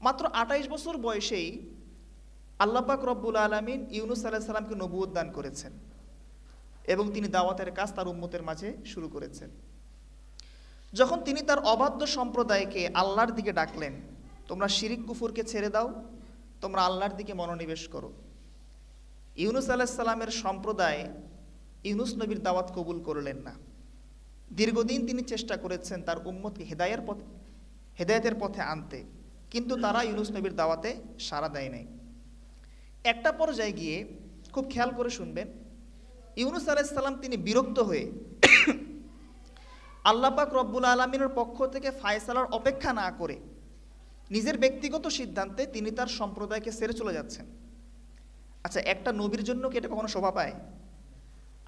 মাত্র আঠাইশ বছর বয়সেই আল্লাপাক রব্বুল আলমিন ইউনুস আলাহ সাল্লামকে নবুয়ত দান করেছেন এবং তিনি দাওয়াতের কাজ তার উম্মতের মাঝে শুরু করেছেন। যখন তিনি তার অবাধ্য সম্প্রদায়কে আল্লাহর দিকে ডাকলেন, তোমরা শিরিক কুফুরকে ছেড়ে দাও, তোমরা আল্লাহর দিকে মনোনিবেশ করো। ইউনুস আলাহিসাল্লামের সম্প্রদায় ইউনুস নবীর দাওয়াত কবুল করলেন না। দীর্ঘদিন তিনি চেষ্টা করেছেন তার উম্মতকে হেদায়ের পথে হেদায়েতের পথে আনতে। কিন্তু তারা ইউনুস নবীর দাওয়াতে সাড়া দেয় নাই। একটা পর্যায়ে গিয়ে খুব খেয়াল করে শুনবেন, ইউনুস আলাইসাল্লাম তিনি বিরক্ত হয়ে আল্লাপাক রব্বুল আলমিনের পক্ষ থেকে ফায়সালার অপেক্ষা না করে নিজের ব্যক্তিগত সিদ্ধান্তে তিনি তার সম্প্রদায়কে সেরে চলে যাচ্ছেন। আচ্ছা একটা নবীর জন্য কি এটা কখনো শোভা পায়?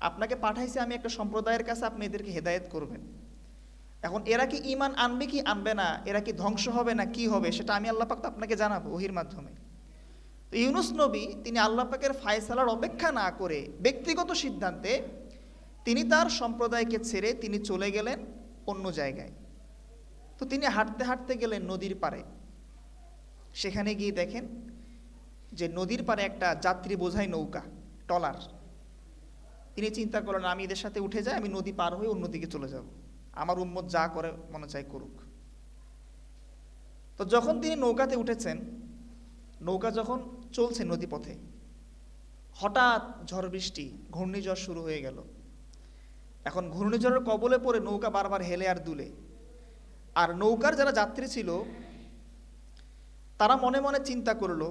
আপনাকে পাঠাইছে আমি একটা সম্প্রদায়ের কাছে, আপনি এদেরকে হেদায়েত করবেন। এখন এরা কি ইমান আনবে কি আনবে না? এরা কি ধ্বংস হবে না কি হবে? সেটা আমি আল্লাহ পাক তো আপনাকে জানাব ওহির মাধ্যমে। তো ইউনুস নবী, তিনি আল্লাহ পাকের ফায়সালার অপেক্ষা না করে ব্যক্তিগত সিদ্ধান্তে তিনি তার সম্প্রদায়কে ছেড়ে তিনি চলে গেলেন অন্য জায়গায়। তো তিনি হাঁটতে হাঁটতে গেলেন নদীর পাড়ে। সেখানে গিয়ে দেখেন যে নদীর পাড়ে একটা যাত্রী বোঝাই নৌকা টলার তিনি চিন্তা করলেন, আমি এদের সাথে উঠে যাই, আমি নদী পার হয়ে অন্যদিকে চলে যাব। আমার উম্মত যা করে মনে চাই করুক। তো যখন তিনি নৌকাতে উঠেছেন, নৌকা যখন চলছে নদীপথে, হঠাৎ ঝড় বৃষ্টি, ঘূর্ণিঝড় শুরু হয়ে গেল। এখন ঘূর্ণিঝড়ের কবলে পড়ে নৌকা বারবার হেলে আর দুলে। আর নৌকার যারা যাত্রী ছিল, তারা মনে মনে চিন্তা করল,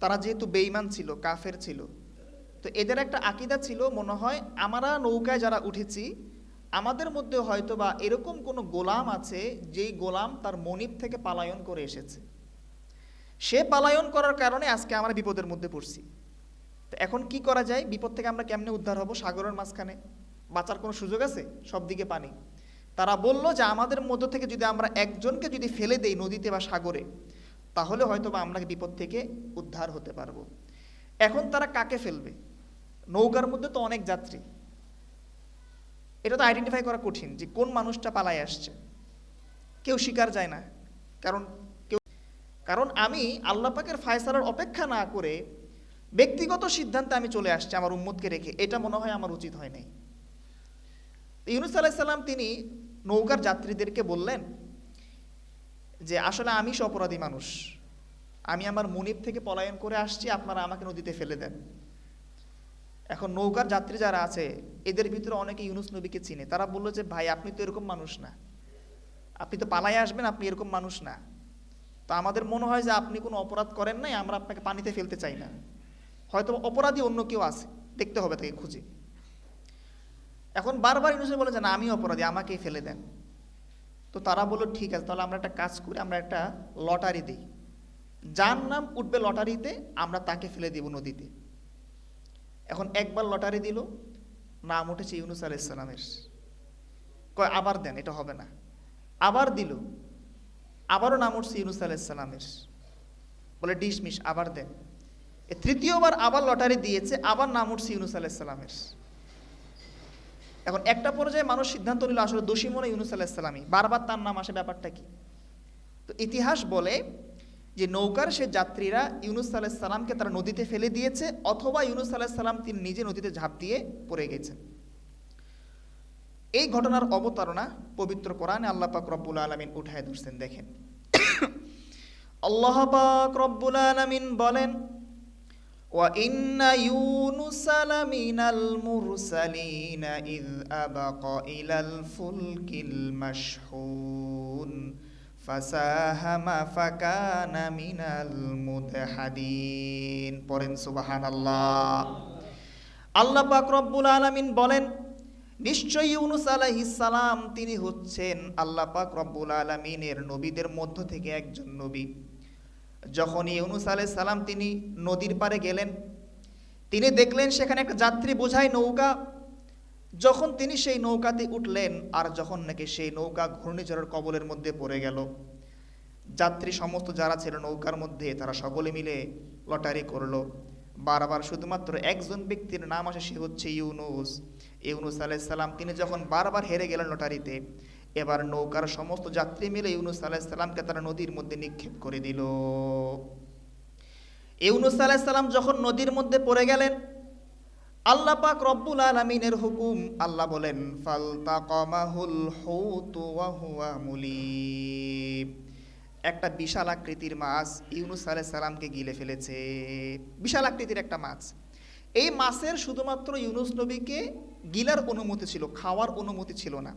তারা যেহেতু বেইমান ছিল, কাফের ছিল, তো এদের একটা আকিদা ছিল মনে হয়, আমরা নৌকায় যারা উঠেছি আমাদের মধ্যে হয়তো বা এরকম কোনো গোলাম আছে যেই গোলাম তার মনিব থেকে পালায়ন করে এসেছে। সে পালায়ন করার কারণে আজকে আমরা বিপদের মধ্যে পড়ছি। তো এখন কি করা যায়? বিপদ থেকে আমরা কেমনে উদ্ধার হব? সাগরের মাঝখানে। বাঁচার কোনো সুযোগ আছে? সব দিকে পানি। তারা বলল যে আমাদের মধ্য থেকে যদি আমরা একজনকে যদি ফেলে দেই নদীতে বা সাগরে, তাহলে হয়তো বা আমরা বিপদ থেকে উদ্ধার হতে পারব। এখন তারা কাকে ফেলবে? নৌকার মধ্যে তো অনেক যাত্রী। এটা তো আইডেন্টিফাই করা কঠিন যে কোন মানুষটা পালায় আসছে। কেউ শিকার যায় না। কারণ কেউ কারণ আমি আল্লাহ পাকের ফায়সালার অপেক্ষা না করে ব্যক্তিগত সিদ্ধান্তে আমি চলে আসছি আমার উম্মতকে রেখে। এটা মনে হয় আমার উচিত হয় নাই। ইউনুস আলাইসাল্লাম তিনি নৌকার যাত্রীদেরকে বললেন যে, আসলে আমি অপরাধী মানুষ। আমি আমার মুনিব থেকে পলায়ন করে আসছি, আপনারা আমাকে নদীতে ফেলে দেন। এখন নৌকার যাত্রী যারা আছে, এদের ভিতরে অনেকে ইউনুস নবীকে চিনে। তারা বলল যে, ভাই, আপনি তো এরকম মানুষ না। আপনি তো পালায় আসবেন, আপনি এরকম মানুষ না। তো আমাদের মনে হয় যে, আপনি কোনো অপরাধ করেন নাই, আমরা আপনাকে পানিতে ফেলতে চাই না। হয়তো অপরাধী অন্য কেউ আছে, দেখতে হবে তাকে খুঁজে। এখন বারবার ইউনুস বলে যে, না আমি অপরাধী, আমাকেই ফেলে দেন। তো তারা বলল, ঠিক আছে, তাহলে আমরা একটা কাজ করি, আমরা একটা লটারি দিই। যার নাম উঠবে লটারিতে, আমরা তাকে ফেলে দিব নদীতে। এখন একবার লটারি দিল, নাম উঠেছে ইউনুস আলাইসালামের কয়, আবার দেন, এটা হবে না। আবার দিল, আবারও নাম উঠছে ইউনুস আলাইসালামের বলে ডিসমিস আবার দেন। এ তৃতীয়বার আবার লটারি দিয়েছে, আবার নাম উঠছে ইউনুস আলাইসালামের এখন একটা পর্যায়ে মানুষ সিদ্ধান্ত নিল, আসলে দোষী মনে ইউনুস আলাহিসাল্লামই বারবার তার নাম আসে, ব্যাপারটা কি? তো ইতিহাস বলে যে নৌকার সে যাত্রীরা ইউনুস আলাহিসাল্লামকে তারা নদীতে ফেলে দিয়েছে অথবা ইউনুস আলাহিসাল্লাম তিনি নিজে নদীতে ঝাঁপ দিয়ে পড়ে গেছেন এই ঘটনার অবতারণা পবিত্র কোরআনে আল্লাহ পাক রব্বুল আলমিন উঠায় ধরছেন দেখেন আল্লাহ পাক রব্বুল আলমিন বলেন وإن يونس لمن المرسلين إذ أبق إلى الفلك المشحون ফাসাহামা ফাকানা মিনাল মুদহাদিন। পড়েন সুবহানাল্লাহ। আল্লাহ পাক রব্বুল আলামিন বলেন নিশ্চয়ই ইউনুস আলাইহিস সালাম তিনি হচ্ছেন আল্লাহ পাক রব্বুল আলামিনের নবীদের মধ্য থেকে একজন নবী। যখন ইউনুস আলাইহিস সালাম তিনি নদীর পাড়ে গেলেন, তিনি দেখলেন সেখানে একটা যাত্রী বোঝায় নৌকা যখন তিনি সেই নৌকাতে উঠলেন আর যখন নাকি সেই নৌকা ঘূর্ণিঝড়ের কবলের মধ্যে পড়ে গেল, যাত্রী সমস্ত যারা ছিল নৌকার মধ্যে, তারা সকলে মিলে লটারি করল। বারবার শুধুমাত্র একজন ব্যক্তির নাম আসে, সে হচ্ছে ইউনুস। ইউনুস আলাইসাল্লাম তিনি যখন বারবার হেরে গেলেন লটারিতে, এবার নৌকার সমস্ত যাত্রী মিলে ইউনুস আলাইসাল্লামকে তারা নদীর মধ্যে নিক্ষেপ করে দিল। ইউনুস আলাইসাল্লাম যখন নদীর মধ্যে পড়ে গেলেন আল্লাহ পাক রব্বুল আলমিনের হুকুম, আল্লাহ বলেন, ফালতাকামাহুল হুতু ওয়া একটা বিশাল আকৃতির মাছ ইউনুস আলাইহিস সালামকে গিলে ফেলেছে। বিশাল আকৃতির একটা মাছ। এই মাছের শুধুমাত্র ইউনুস নবীকে গিলার অনুমতি ছিল, খাওয়ার অনুমতি ছিল না।